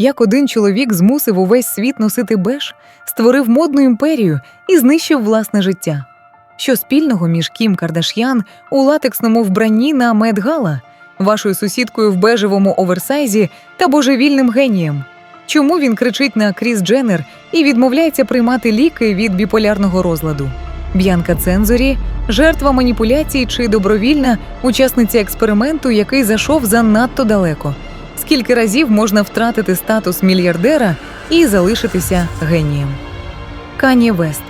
Як один чоловік змусив увесь світ носити беж, створив модну імперію і знищив власне життя. Що спільного між Кім Кардаш'ян у латексному вбранні на Медгала, вашою сусідкою в бежевому оверсайзі та божевільним генієм? Чому він кричить на Кріс Дженнер і відмовляється приймати ліки від біполярного розладу? Б'янка Цензорі жертва маніпуляцій чи добровільна учасниця експерименту, який зайшов занадто далеко. Скільки разів можна втратити статус мільярдера і залишитися генієм? Кані Вест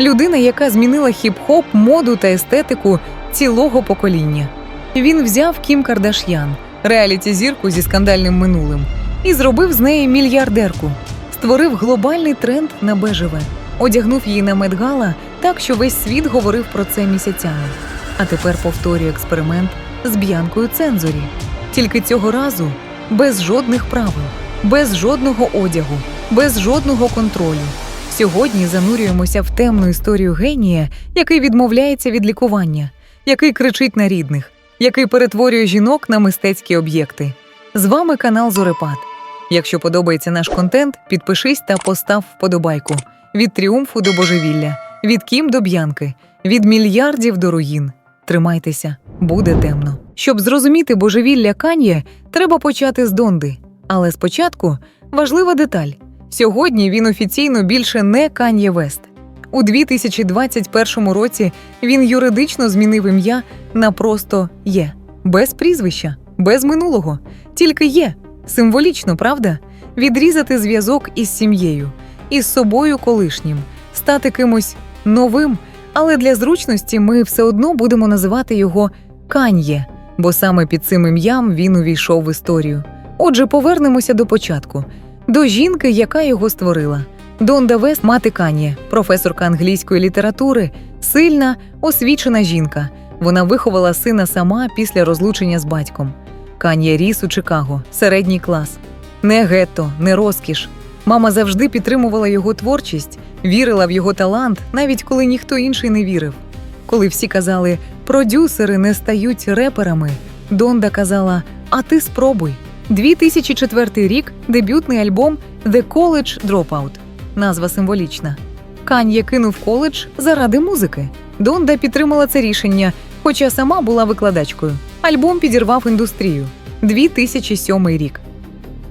людина, яка змінила хіп-хоп, моду та естетику цілого покоління. Він взяв Кім Кардаш'ян, реаліті зірку зі скандальним минулим, і зробив з неї мільярдерку, створив глобальний тренд на бежеве, одягнув її на медгала так, що весь світ говорив про це місяцями. А тепер повторює експеримент з б'янкою цензорі. Тільки цього разу без жодних правил, без жодного одягу, без жодного контролю. Сьогодні занурюємося в темну історію генія, який відмовляється від лікування, який кричить на рідних, який перетворює жінок на мистецькі об'єкти. З вами канал Зорепад. Якщо подобається наш контент, підпишись та постав вподобайку від тріумфу до божевілля, від кім до б'янки, від мільярдів до руїн. Тримайтеся, буде темно. Щоб зрозуміти божевілля Кан'є, треба почати з Донди. Але спочатку важлива деталь: сьогодні він офіційно більше не Кан'є Вест. У 2021 році він юридично змінив ім'я на просто є, без прізвища, без минулого, тільки є. Символічно, правда? Відрізати зв'язок із сім'єю, із собою колишнім, стати кимось новим, але для зручності ми все одно будемо називати його Кан'є, бо саме під цим ім'ям він увійшов в історію. Отже, повернемося до початку, до жінки, яка його створила. Донда Вест, мати Кан'є, професорка англійської літератури, сильна, освічена жінка. Вона виховала сина сама після розлучення з батьком. Кан'є ріс у Чикаго, середній клас. Не гетто, не розкіш. Мама завжди підтримувала його творчість, вірила в його талант, навіть коли ніхто інший не вірив. Коли всі казали, продюсери не стають реперами, Донда казала: А ти спробуй. 2004 рік дебютний альбом The College Dropout. Назва символічна. Кан'є кинув коледж заради музики. Донда підтримала це рішення, хоча сама була викладачкою. Альбом підірвав індустрію. 2007 рік.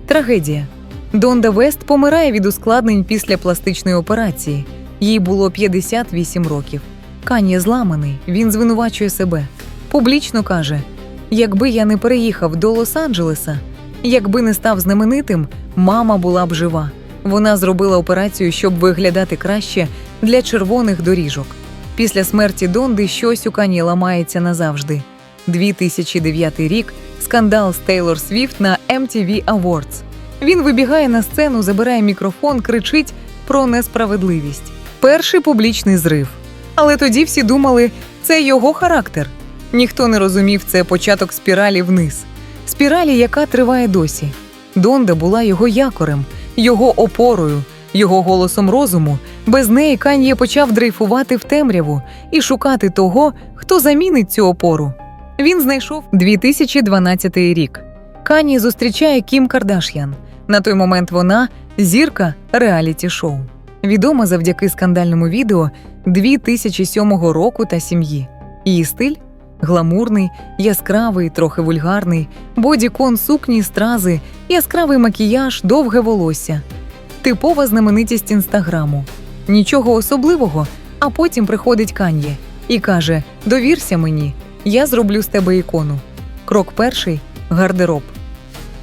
Трагедія. Донда Вест помирає від ускладнень після пластичної операції. Їй було 58 років. Кан'є зламаний, він звинувачує себе. Публічно каже: якби я не переїхав до Лос-Анджелеса, якби не став знаменитим, мама була б жива. Вона зробила операцію, щоб виглядати краще для червоних доріжок. Після смерті Донди щось у Кан'є ламається назавжди. 2009 рік скандал з Тейлор Свіфт на MTV Awards. Він вибігає на сцену, забирає мікрофон, кричить про несправедливість. Перший публічний зрив. Але тоді всі думали, це його характер. Ніхто не розумів, це початок спіралі вниз. Спіралі, яка триває досі. Донда була його якорем, його опорою, його голосом розуму. Без неї Кан'є почав дрейфувати в темряву і шукати того, хто замінить цю опору. Він знайшов 2012 рік. Кані зустрічає Кім Кардаш'ян. На той момент вона зірка реаліті шоу. Відома завдяки скандальному відео 2007 року та сім'ї. Її стиль гламурний, яскравий, трохи вульгарний, бодікон сукні, стрази, яскравий макіяж, довге волосся. Типова знаменитість інстаграму. Нічого особливого, а потім приходить Кан'є і каже: Довірся мені, я зроблю з тебе ікону. Крок перший гардероб.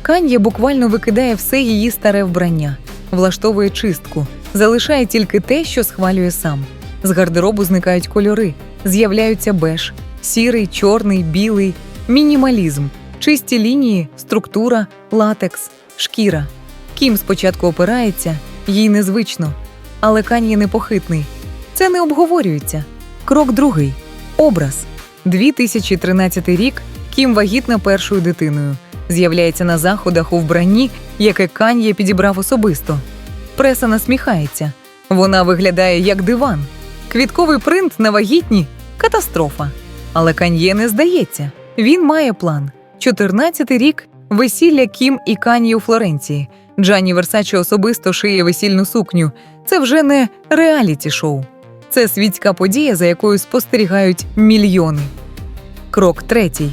Кан'є буквально викидає все її старе вбрання, влаштовує чистку, залишає тільки те, що схвалює сам. З гардеробу зникають кольори, з'являються беж, сірий, чорний, білий, мінімалізм, чисті лінії, структура, латекс, шкіра. Кім спочатку опирається, їй незвично, але Кан'є непохитний. Це не обговорюється. Крок другий образ. 2013 рік Кім вагітна першою дитиною. З'являється на заходах у вбранні, яке Кан'є підібрав особисто. Преса насміхається. Вона виглядає як диван. Квітковий принт на вагітні катастрофа. Але Кан'є не здається. Він має план. 14-й рік весілля Кім і Кан'є у Флоренції. Джанні Версаче особисто шиє весільну сукню. Це вже не реаліті-шоу. Це світська подія, за якою спостерігають мільйони. Крок третій.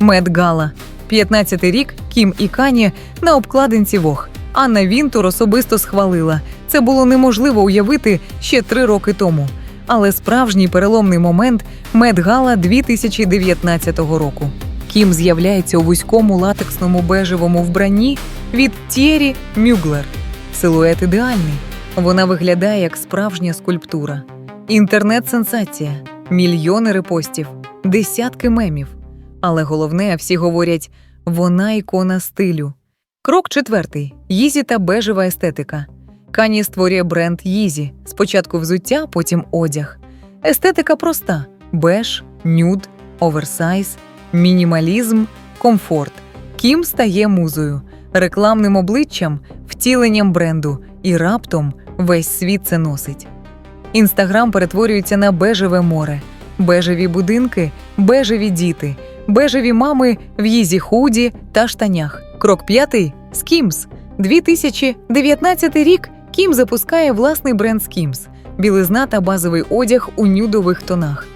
Мед Гала. 15-й рік Кім і Кані на обкладинці Вог. Анна Вінтур особисто схвалила. Це було неможливо уявити ще три роки тому. Але справжній переломний момент Мед Гала 2019 року. Кім з'являється у вузькому латексному бежевому вбранні від Тєрі Мюглер. Силует ідеальний. Вона виглядає як справжня скульптура. Інтернет-сенсація, мільйони репостів, десятки мемів. Але головне, всі говорять, вона ікона стилю. Крок четвертий: Їзі та бежева естетика. Кані створює бренд Їзі. Спочатку взуття, потім одяг. Естетика проста: беж, нюд, оверсайз, мінімалізм, комфорт. Кім стає музою, рекламним обличчям, втіленням бренду, і раптом весь світ це носить. Інстаграм перетворюється на бежеве море, бежеві будинки, бежеві діти, бежеві мами в їзі худі та штанях. Крок п'ятий Skims. 2019 рік Кім запускає власний бренд Skims – білизна та базовий одяг у нюдових тонах.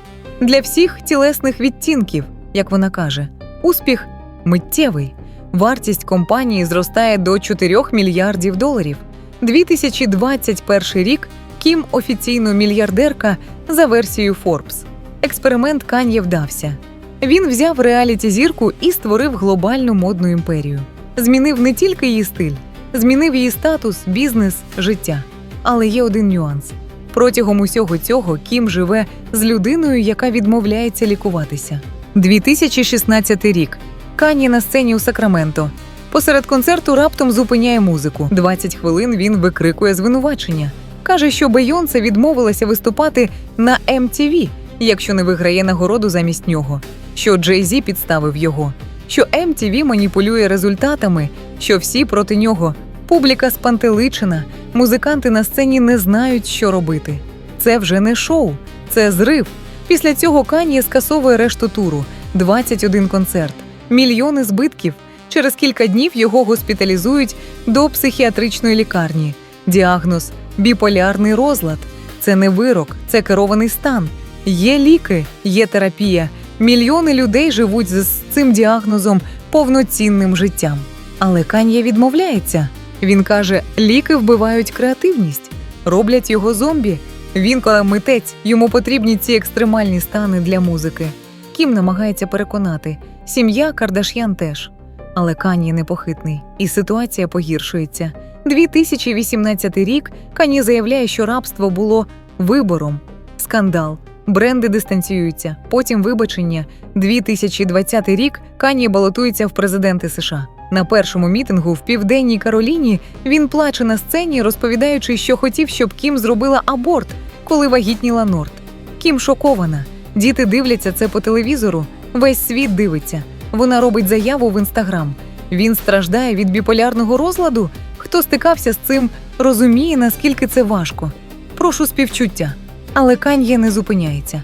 Для всіх тілесних відтінків, як вона каже, успіх миттєвий. Вартість компанії зростає до 4 мільярдів доларів. 2021 рік Кім офіційно мільярдерка за версією Forbes. Експеримент Кан'є вдався. Він взяв реаліті зірку і створив глобальну модну імперію. Змінив не тільки її стиль, змінив її статус, бізнес, життя. Але є один нюанс: протягом усього цього Кім живе з людиною, яка відмовляється лікуватися. 2016 рік. Кані на сцені у Сакраменто. Посеред концерту раптом зупиняє музику. 20 хвилин він викрикує звинувачення. Каже, що Бейонсе відмовилася виступати на MTV, якщо не виграє нагороду замість нього, що Джей Зі підставив його, що MTV маніпулює результатами, що всі проти нього. Публіка спантеличена, музиканти на сцені не знають, що робити. Це вже не шоу, це зрив. Після цього Кан'є скасовує решту туру 21 концерт, мільйони збитків. Через кілька днів його госпіталізують до психіатричної лікарні. Діагноз біполярний розлад. Це не вирок, це керований стан. Є ліки, є терапія. Мільйони людей живуть з цим діагнозом повноцінним життям. Але Кан'є відмовляється. Він каже, ліки вбивають креативність, роблять його зомбі. Він митець, йому потрібні ці екстремальні стани для музики. Кім намагається переконати, сім'я Кардаш'ян теж. Але Кан'є непохитний, і ситуація погіршується. 2018 рік Кані заявляє, що рабство було вибором. Скандал. Бренди дистанціюються. Потім вибачення. 2020 рік Кані балотується в президенти США. На першому мітингу в південній Кароліні він плаче на сцені, розповідаючи, що хотів, щоб Кім зробила аборт, коли вагітніла Норт. Кім шокована. Діти дивляться це по телевізору. Весь світ дивиться. Вона робить заяву в інстаграм. Він страждає від біполярного розладу. Хто стикався з цим, розуміє, наскільки це важко. Прошу співчуття. Але Кан'є не зупиняється.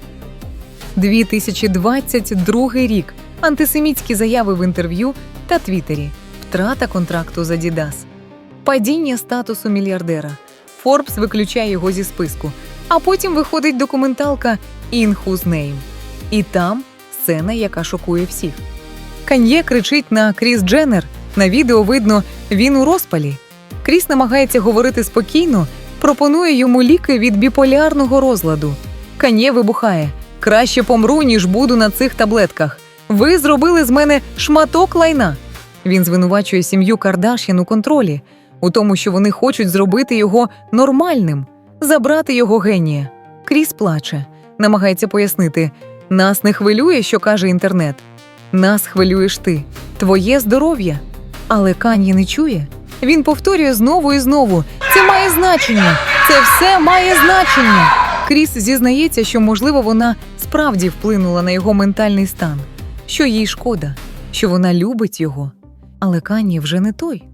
2022 рік. Антисемітські заяви в інтерв'ю та Твіттері. Втрата контракту з Adidas. Падіння статусу мільярдера. Форбс виключає його зі списку. А потім виходить документалка «In Whose Name». І там сцена, яка шокує всіх. Кан'є кричить на Кріс Дженнер. На відео видно, він у розпалі. Кріс намагається говорити спокійно, пропонує йому ліки від біполярного розладу. Кан'є вибухає. Краще помру, ніж буду на цих таблетках. Ви зробили з мене шматок лайна. Він звинувачує сім'ю Кардаш'ян у контролі, у тому, що вони хочуть зробити його нормальним, забрати його генія. Кріс плаче, намагається пояснити: нас не хвилює, що каже інтернет. Нас хвилюєш ти, твоє здоров'я. Але Кан'є не чує. Він повторює знову і знову: це має значення, це все має значення. Кріс зізнається, що, можливо, вона справді вплинула на його ментальний стан, що їй шкода, що вона любить його. Але Кан'є вже не той.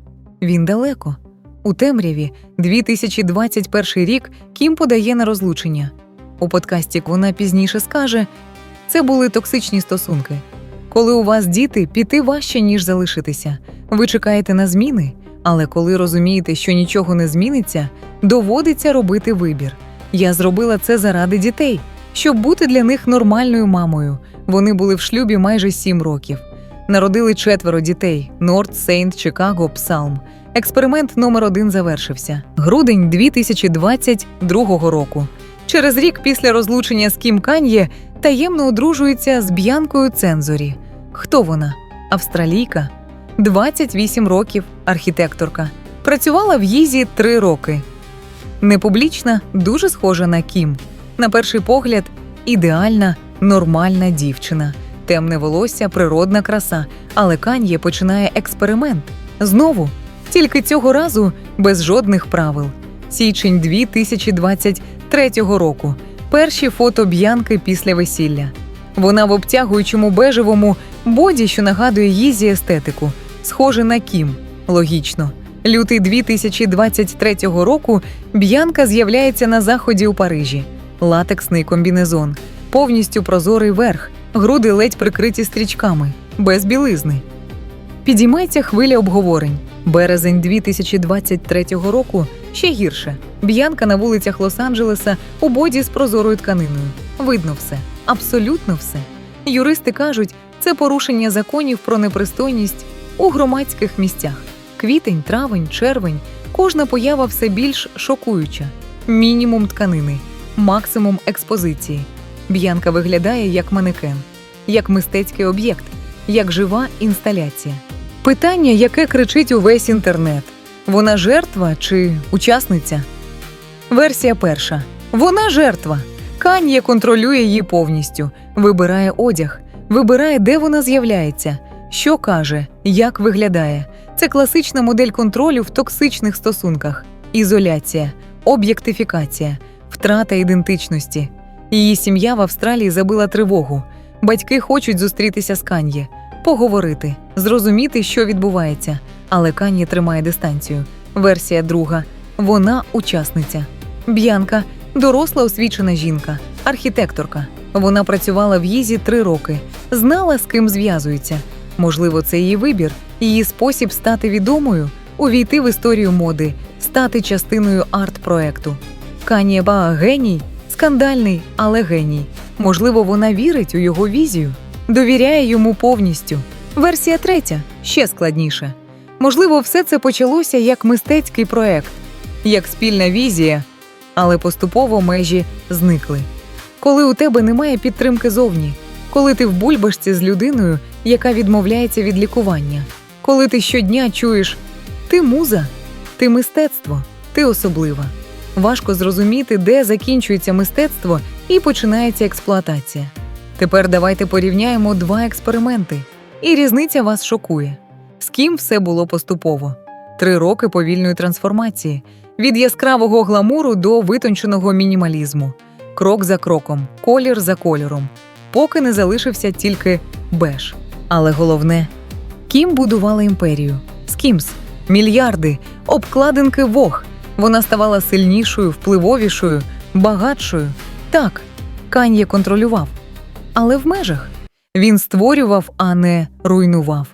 Він далеко. У темряві 2021 рік Кім подає на розлучення. У подкасті вона пізніше скаже: це були токсичні стосунки. Коли у вас діти, піти важче, ніж залишитися. Ви чекаєте на зміни, Але коли розумієте, що нічого не зміниться, доводиться робити вибір. Я зробила це заради дітей, щоб бути для них нормальною мамою. Вони були в шлюбі майже сім років. Народили четверо дітей: Норд, Сейнт, Чикаго, Псалм. Експеримент номер один завершився. Грудень 2022 року. Через рік після розлучення з Кім Кан'є таємно одружується з Б'янкою Цензорі. Хто вона? Австралійка, 28 років, архітекторка. Працювала в Їзі 3 роки. Непублічна, дуже схожа на Кім. На перший погляд, ідеальна, нормальна дівчина. Темне волосся, природна краса. Але Кан'є починає експеримент. Знову, тільки цього разу без жодних правил. Січень 2023 року. Перші фото Б'янки після весілля. Вона в обтягуючому бежевому боді, що нагадує їзі естетику, схоже на Кім. Логічно. Лютий 2023 року Б'янка з'являється на заході у Парижі. Латексний комбінезон, повністю прозорий верх, груди ледь прикриті стрічками, без білизни. Підіймається хвиля обговорень. Березень 2023 року ще гірше. Б'янка на вулицях Лос-Анджелеса у боді з прозорою тканиною. Видно все, абсолютно все. Юристи кажуть, це порушення законів про непристойність у громадських місцях. Квітень, травень, червень. Кожна поява все більш шокуюча. Мінімум тканини, максимум експозиції. Б'янка виглядає як манекен, як мистецький об'єкт, як жива інсталяція. Питання, яке кричить увесь інтернет: вона жертва чи учасниця? Версія перша: вона жертва. Кан'є контролює її повністю, вибирає одяг, вибирає, де вона з'являється, що каже, як виглядає. Це класична модель контролю в токсичних стосунках: ізоляція, об'єктифікація, втрата ідентичності. Її сім'я в Австралії забила тривогу. Батьки хочуть зустрітися з Кан'є, поговорити, зрозуміти, що відбувається. Але Кан'є тримає дистанцію. Версія друга: вона учасниця. Б'янка доросла освічена жінка, архітекторка. Вона працювала в їзі три роки, знала, з ким зв'язується. Можливо, це її вибір, її спосіб стати відомою, увійти в історію моди, стати частиною арт-проекту. Кан'є геній, скандальний, але геній. Можливо, вона вірить у його візію, довіряє йому повністю. Версія третя ще складніше. Можливо, все це почалося як мистецький проект, як спільна візія, але поступово межі зникли. Коли у тебе немає підтримки зовні, коли ти в бульбашці з людиною, яка відмовляється від лікування, коли ти щодня чуєш ти муза, ти мистецтво, ти особлива. Важко зрозуміти, де закінчується мистецтво і починається експлуатація. Тепер давайте порівняємо два експерименти, і різниця вас шокує. З ким все було поступово: три роки повільної трансформації, від яскравого гламуру до витонченого мінімалізму, крок за кроком, колір за кольором, поки не залишився тільки беж. Але головне, Кім будувала імперію. З кимсь мільярди, обкладинки вог. Вона ставала сильнішою, впливовішою, багатшою. Так, Кан'є контролював, але в межах він створював, а не руйнував.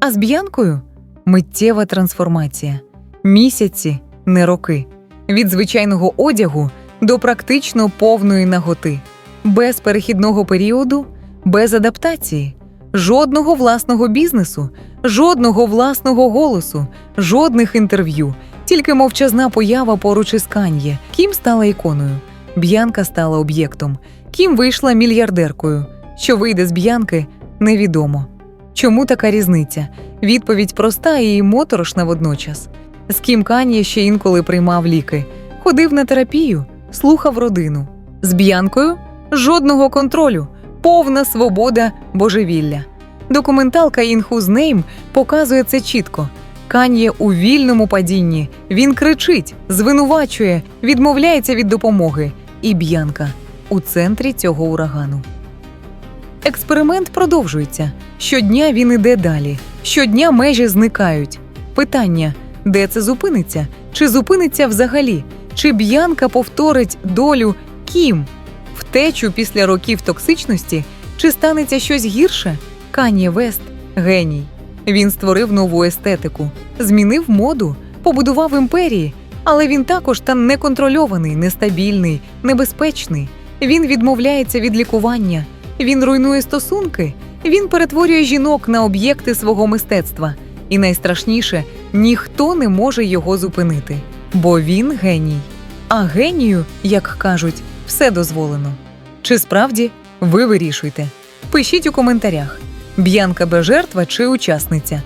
А з б'янкою миттєва трансформація, місяці, не роки, від звичайного одягу до практично повної наготи, без перехідного періоду, без адаптації, жодного власного бізнесу, жодного власного голосу, жодних інтерв'ю, тільки мовчазна поява поруч із Кан'є. Кім стала іконою, Б'янка стала об'єктом, Кім вийшла мільярдеркою. Що вийде з Б'янки, невідомо. Чому така різниця? Відповідь проста і моторошна водночас. З Кім Кан'є ще інколи приймав ліки, ходив на терапію, слухав родину. З Б'янкою жодного контролю, повна свобода божевілля. Документалка «In Whose Name» показує це чітко. Кан'є у вільному падінні. Він кричить, звинувачує, відмовляється від допомоги. І Б'янка у центрі цього урагану. Експеримент продовжується. Щодня він іде далі. Щодня межі зникають. Питання: де це зупиниться? Чи зупиниться взагалі? Чи Б'янка повторить долю Кім? Втечу після років токсичності? Чи станеться щось гірше? Кан'є Вест геній. Він створив нову естетику, змінив моду, побудував імперії, але він також та неконтрольований, нестабільний, небезпечний. Він відмовляється від лікування, він руйнує стосунки, він перетворює жінок на об'єкти свого мистецтва. І найстрашніше, ніхто не може його зупинити, бо він геній. А генію, як кажуть, все дозволено. Чи справді ви вирішуйте? Пишіть у коментарях: Б'янка без жертва чи учасниця.